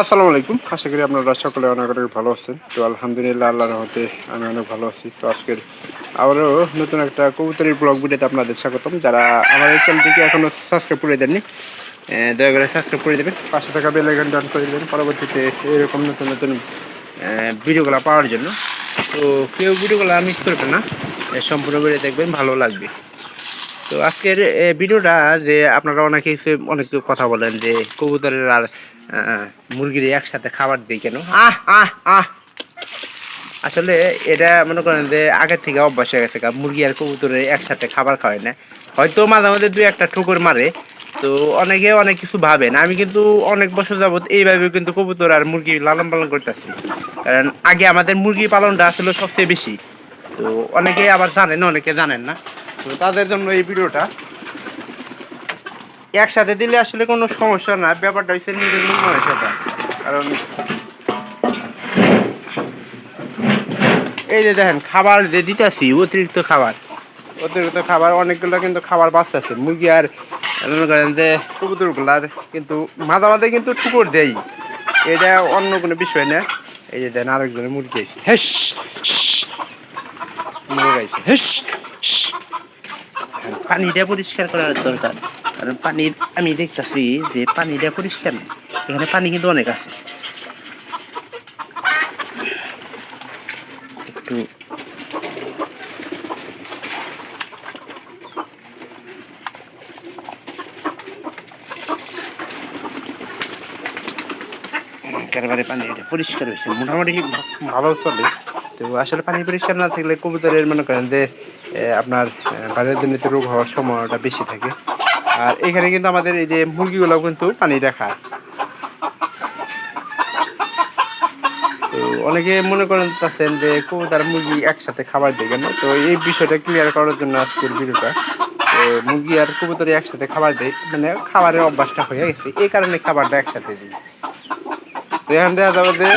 আসসালামু আলাইকুম। আশা করি আপনারা সকলে অনেক অনেক ভালো আছেন। তো আলহামদুলিল্লাহ আল্লাহ রহমতে আমি অনেক ভালো আছি। তো আজকের আবারও নতুন একটা কবুতরের ব্লগ ভিডিওতে আপনাদের স্বাগতম। যারা আমার এই চ্যানেলটিকে এখনও সাবস্ক্রাইব করে দেননি দয়া করে সাবস্ক্রাইব করে দেবেন। পাশে থাকা বেল আইকন ডান করে দেবেন। পরবর্তীতে এরকম নতুন নতুন ভিডিওগুলো পাওয়ার জন্য। তো কেউ ভিডিওগুলো মিস করবেন না। সম্পূর্ণ ভিডিও দেখবেন, ভালো লাগবে। তো আজকের ভিডিওটা যে আপনারা অনেকে অনেক কথা বলেন যে কবুতরের আর মুরগির একসাথে খাবার দিই কেন? আহ আহ আহ! আসলে এটা মনে করেন যে আগের থেকে অভ্যাস হয়ে গেছে মুরগি আর কবুতরের একসাথে খাবার খাওয়ায় না। হয়তো মাঝে মাঝে দুই একটা ঠুকর মারে, তো অনেকে অনেক কিছু ভাবেন। আমি কিন্তু অনেক বছর যাবত এইভাবে কিন্তু কবুতর আর মুরগি লালন পালন করতেছি। কারণ আগে আমাদের মুরগি পালনটা আসলে সবচেয়ে বেশি। তো অনেকে আবার জানেন, অনেকে জানেন না। তো তাদের জন্য এই ভিডিওটা। একসাথে দিলে আসলে কোনো সমস্যা না ব্যাপারটা হচ্ছে নিজের মনের সাথে কারণ এই যে দেখেন খাবার যে দিতেছি অতিরিক্ত খাবার। অতিরিক্ত খাবার অনেকগুলো কিন্তু খাবার বাঁচতেছে। মুরগি আর মনে করেন যে কবুতরগুলার কিন্তু মাঝে মাঝে কিন্তু ঠুকুর দেই। এটা অন্য কোনো বিষয় না। এই যে দেন আরেকজনের মুরগি হেস মুরগি হেস পানিটা পরিষ্কার করার দরকার। কারণ পানির, আমি দেখতেছি যে পানিটা পরিষ্কার এখানে পানি কিন্তু অনেক আছে। একটু একেবারে পানি এটা পরিষ্কার হয়েছে, মোটামুটি ভালো চলে। তো আসলে পানি পরিষ্কার না থাকলে কবুতরের মনে করেন যে আপনার বাইরের জনিত রোগ হওয়ার সময়টা বেশি থাকে। আর এখানে কিন্তু আমাদের এই যে মুরগিগুলো কিন্তু পানি রাখা তো অনেকে মনে করেন চাচ্ছেন যে কবুতর, মুরগি একসাথে খাবার দেবে না তো এই বিষয়টা ক্লিয়ার করার জন্য আজকের ভিডিওটা। তো মুরগি আর কবুতর একসাথে খাবার দেয় মানে খাবারের অভ্যাসটা হয়ে গেছে। এই কারণে খাবারটা একসাথে দিই। তো এখন দেখা যাবে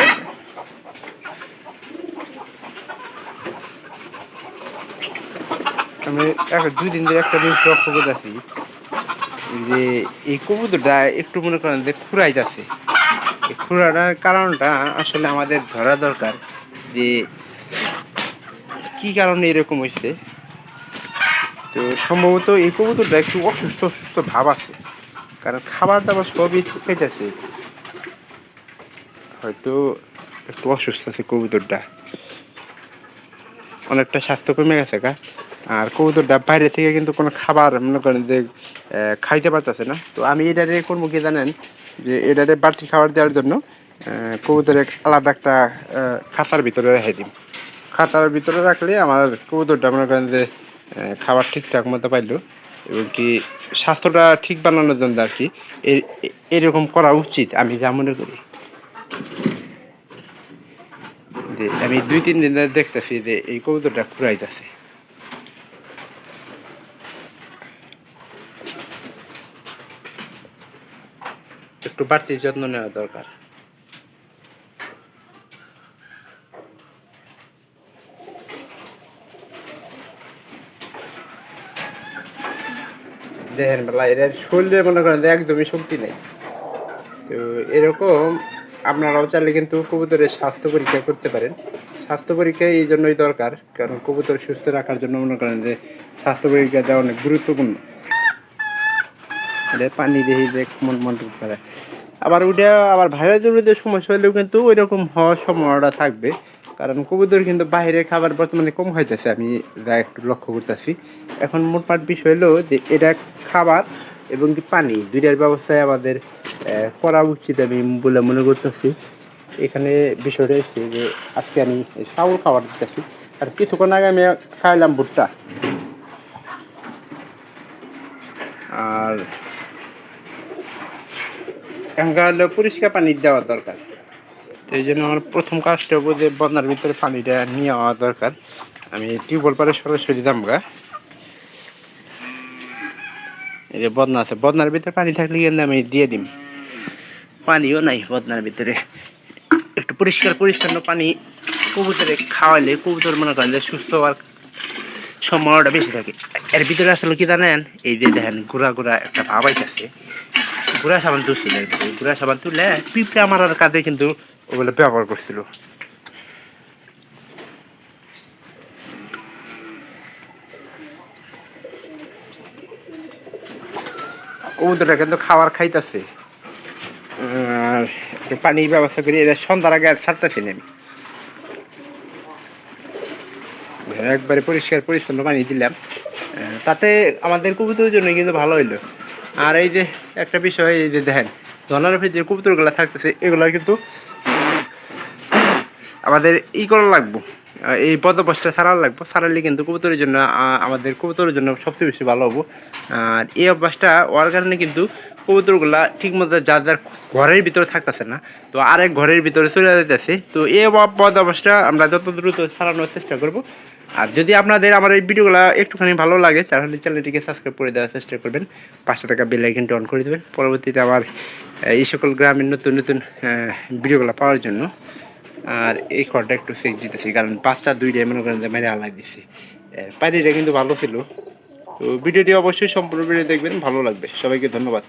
আমি এক দুই দিন ধরে একটা জিনিস লক্ষ্য করতেছি যে এই কবুতরটা একটু মনে করেন যে খুঁড়াই যাচ্ছে। এই খুঁড়াটার কারণটা আসলে আমাদের ধরা দরকার যে কি কারণে এরকম হয়েছে। তো সম্ভবত এই কবুতরটা একটু অসুস্থ অসুস্থ ভাব আছে। কারণ খাবার দাবার সবই খেতেছে হয়তো একটু অসুস্থ আছে কবুতরটা। অনেকটা স্বাস্থ্য কমে গেছে কা আর কবুতরটা বাইরে থেকে কিন্তু কোনো খাবার, মনে করেন যে খাইতে পারতেছে না। তো আমি এটারে করব কি জানেন? যে এটারে বাড়তি খাবার দেওয়ার জন্য কবুতরের আলাদা একটা খাঁচার ভিতরে রেখে দিই। খাঁচার ভিতরে রাখলে আমার কবুতরটা মনে করেন যে খাবার ঠিকঠাক মতো পাইলো এবং কি স্বাস্থ্যটা ঠিক বানানোর জন্য আর কি এরকম করা উচিত, আমি যা মনে করি। যে আমি দুই, তিন দিন দেখতেছি যে এই কবুতরটা খুঁড়াইতেছে একটু বাড়তি যত্ন নেওয়া দরকার। দেখেন বেলা এদের শরীরে মনে করেন একদমই শক্তি নেই। তো এরকম আপনারাও চাইলে কিন্তু কবুতরের স্বাস্থ্য পরীক্ষা করতে পারেন। স্বাস্থ্য পরীক্ষা এই জন্যই দরকার, কারণ কবুতর সুস্থ রাখার জন্য মনে করেন যে স্বাস্থ্য পরীক্ষা দেওয়া অনেক গুরুত্বপূর্ণ। এটা পানি দেখি যে মন মন করে। আবার ওটা আবার ভাইরাস জমিতে সমস্যা হলেও কিন্তু ওই রকম হওয়ার সম্ভাবনা থাকবে। কারণ কবুতর কিন্তু বাইরে খাবার বর্তমানে কম হইতেছে আমি যা একটু লক্ষ্য করতেছি। এখন মোটমাট বিষয় হলো যে এটা খাবার এবং কি পানি, দুইটার ব্যবস্থায় আমাদের করা উচিত আমি বলে মনে করতেছি। এখানে বিষয়টা হচ্ছে যে আজকে আমি চাউল খাবার দিতেছি। আর কিছুক্ষণ আগে আমি খাইলাম ভুট্টা। আর এখানকার হলো পরিষ্কার পানি দেওয়া দরকার। এই জন্য আমার প্রথম কাজটা হব যে বন্যার ভিতরে পানিটা নিয়ে যাওয়া দরকার। আমি টিউবওয়েল পারে সরাসরি দাম গা। এই যে বদনা আছে বদনার ভিতরে পানি থাকলে কিন্তু আমি দিয়ে দিম। পানিও নাই বদনার ভিতরে। একটু পরিষ্কার পরিচ্ছন্ন পানি কবুতরে খাওয়ালে কবুতর মনে করেন যে সুস্থ হওয়ার সম্ভাবনাটা বেশি থাকে। এর ভিতরে আসলে কি জানেন? এই যে দেখেন, ঘোরা ঘোরা একটা ভাব আইতাছে। গুড়া সাবান তুলছিল গুড়া সাবান তুলে পিঁপড়ে আমার আর কাঁধে কিন্তু ওগুলো ব্যবহার করছিল। কবুতরটা কিন্তু খাবার খাইতেছে। আর পানির ব্যবস্থা করি এদের সন্ধ্যার আগে আর ছাড়তেছি না। আমি একবারে পরিষ্কার পরিচ্ছন্ন পানি দিলাম। তাতে আমাদের কবুতরের জন্য কিন্তু ভালো হইল। আর এই যে একটা বিষয়, এই যে দেখেন, জলের ভিতরে যে কবুতরগুলো থাকতেছে, এগুলো কিন্তু আমাদের ই করা লাগবো এই পদপথটা সারা লাগবো, ছাড়ালে কিন্তু কবুতরের জন্য আমাদের কবুতরের জন্য সবচেয়ে বেশি ভালো হব। আর এই অভ্যাসটা হওয়ার কারণে কিন্তু কবুতরগুলা ঠিক মতো যার ঘরের ভিতরে থাকতেছে না, তো আরেক ঘরের ভিতরে চলে যেতেছে তো এই পদ অভ্যাসটা আমরা যত দ্রুত ছাড়ানোর চেষ্টা করব। আর যদি আপনাদের আমার এই ভিডিওগুলো একটুখানি ভালো লাগে, তাহলে চ্যানেলটিকে সাবস্ক্রাইব করে দেওয়ার চেষ্টা করবেন। পাঁচশো টাকা বেল আইকনটি অন করে দেবেন। পরবর্তীতে আমার এই সকল গ্রামের নতুন নতুন ভিডিওগুলো পাওয়ার জন্য। আর এই খড়টা একটু সেক দিতেছি, কারণ পাঁচটা দুইটাই মনে করেন যে মেরে আলাই দিছি। পানিটা কিন্তু ভালো ছিল। তো ভিডিওটি অবশ্যই সম্পূর্ণ ভিডিও দেখবেন, ভালো লাগবে। সবাইকে ধন্যবাদ।